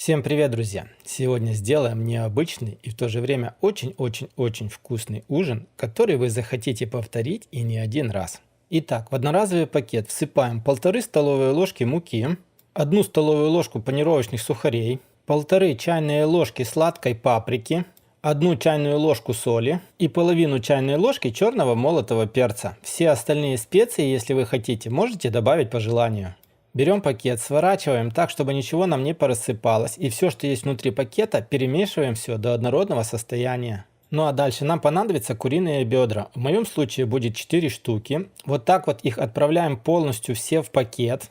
Всем привет, друзья! Сегодня сделаем необычный и в то же время очень-очень-очень вкусный ужин, который вы захотите повторить и не один раз. Итак, в одноразовый пакет всыпаем полторы столовые ложки муки, одну столовую ложку панировочных сухарей, полторы чайные ложки сладкой паприки, одну чайную ложку соли и половину чайной ложки черного молотого перца. Все остальные специи, если вы хотите, можете добавить по желанию. Берем пакет, сворачиваем так, чтобы ничего нам не порассыпалось. И все, что есть внутри пакета, перемешиваем все до однородного состояния. Ну а дальше нам понадобятся куриные бедра. В моем случае будет 4 штуки. Вот так вот их отправляем полностью все в пакет.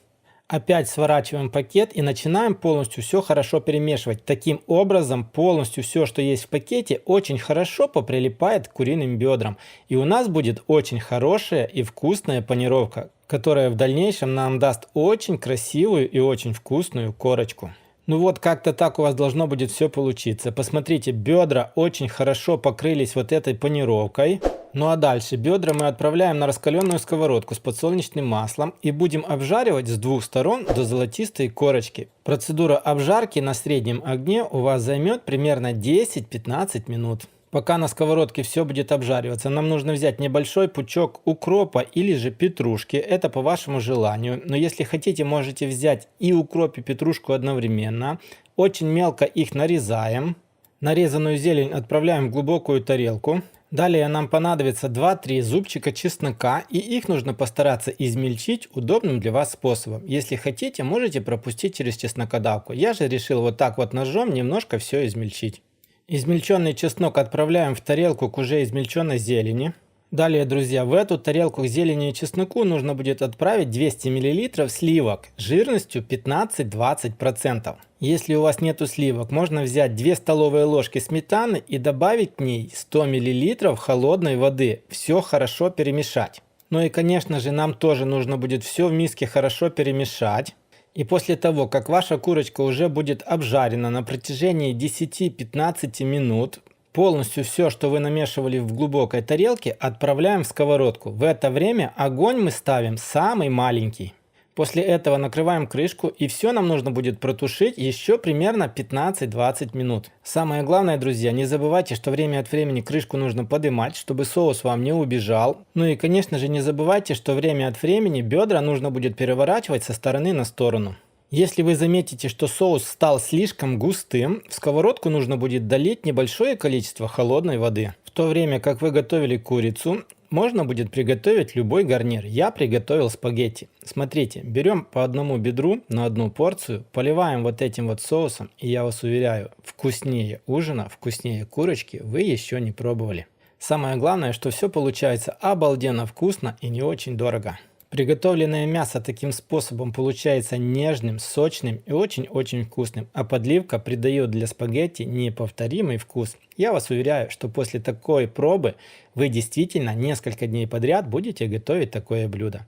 Опять сворачиваем пакет и начинаем полностью все хорошо перемешивать. Таким образом полностью все, что есть в пакете, очень хорошо поприлипает к куриным бедрам. И у нас будет очень хорошая и вкусная панировка, которая в дальнейшем нам даст очень красивую и очень вкусную корочку. Ну вот как-то так у вас должно будет все получиться. Посмотрите, бедра очень хорошо покрылись вот этой панировкой. Ну а дальше бедра мы отправляем на раскаленную сковородку с подсолнечным маслом и будем обжаривать с двух сторон до золотистой корочки. Процедура обжарки на среднем огне у вас займет примерно 10-15 минут. Пока на сковородке все будет обжариваться, нам нужно взять небольшой пучок укропа или же петрушки. Это по вашему желанию. Но если хотите, можете взять и укроп, и петрушку одновременно. Очень мелко их нарезаем. Нарезанную зелень отправляем в глубокую тарелку. Далее нам понадобится 2-3 зубчика чеснока, и их нужно постараться измельчить удобным для вас способом. Если хотите, можете пропустить через чеснокодавку. Я же решил вот так вот ножом немножко все измельчить. Измельченный чеснок отправляем в тарелку к уже измельченной зелени. Далее, друзья, в эту тарелку к зелени и чесноку нужно будет отправить 200 мл сливок жирностью 15-20%. Если у вас нету сливок, можно взять 2 столовые ложки сметаны и добавить к ней 100 мл холодной воды. Все хорошо перемешать. Ну и конечно же нам тоже нужно будет все в миске хорошо перемешать. И после того, как ваша курочка уже будет обжарена на протяжении 10-15 минут, полностью все, что вы намешивали в глубокой тарелке, отправляем в сковородку. В это время огонь мы ставим самый маленький. После этого накрываем крышку и все нам нужно будет протушить еще примерно 15-20 минут. Самое главное, друзья, не забывайте, что время от времени крышку нужно поднимать, чтобы соус вам не убежал. Ну и конечно же не забывайте, что время от времени бедра нужно будет переворачивать со стороны на сторону. Если вы заметите, что соус стал слишком густым, в сковородку нужно будет долить небольшое количество холодной воды. В то время как вы готовили курицу, можно будет приготовить любой гарнир. Я приготовил спагетти. Смотрите, берем по одному бедру на одну порцию, поливаем вот этим вот соусом, и я вас уверяю, вкуснее ужина, вкуснее курочки вы еще не пробовали. Самое главное, что все получается обалденно вкусно и не очень дорого. Приготовленное мясо таким способом получается нежным, сочным и очень-очень вкусным, а подливка придает для спагетти неповторимый вкус. Я вас уверяю, что после такой пробы вы действительно несколько дней подряд будете готовить такое блюдо.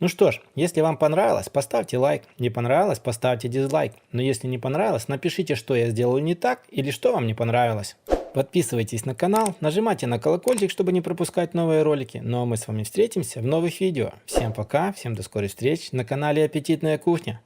Ну что ж, если вам понравилось, поставьте лайк. Не понравилось, поставьте дизлайк. Но если не понравилось, напишите, что я сделал не так или что вам не понравилось. Подписывайтесь на канал, нажимайте на колокольчик, чтобы не пропускать новые ролики. Ну а мы с вами встретимся в новых видео. Всем пока, всем до скорой встречи на канале Аппетитная кухня.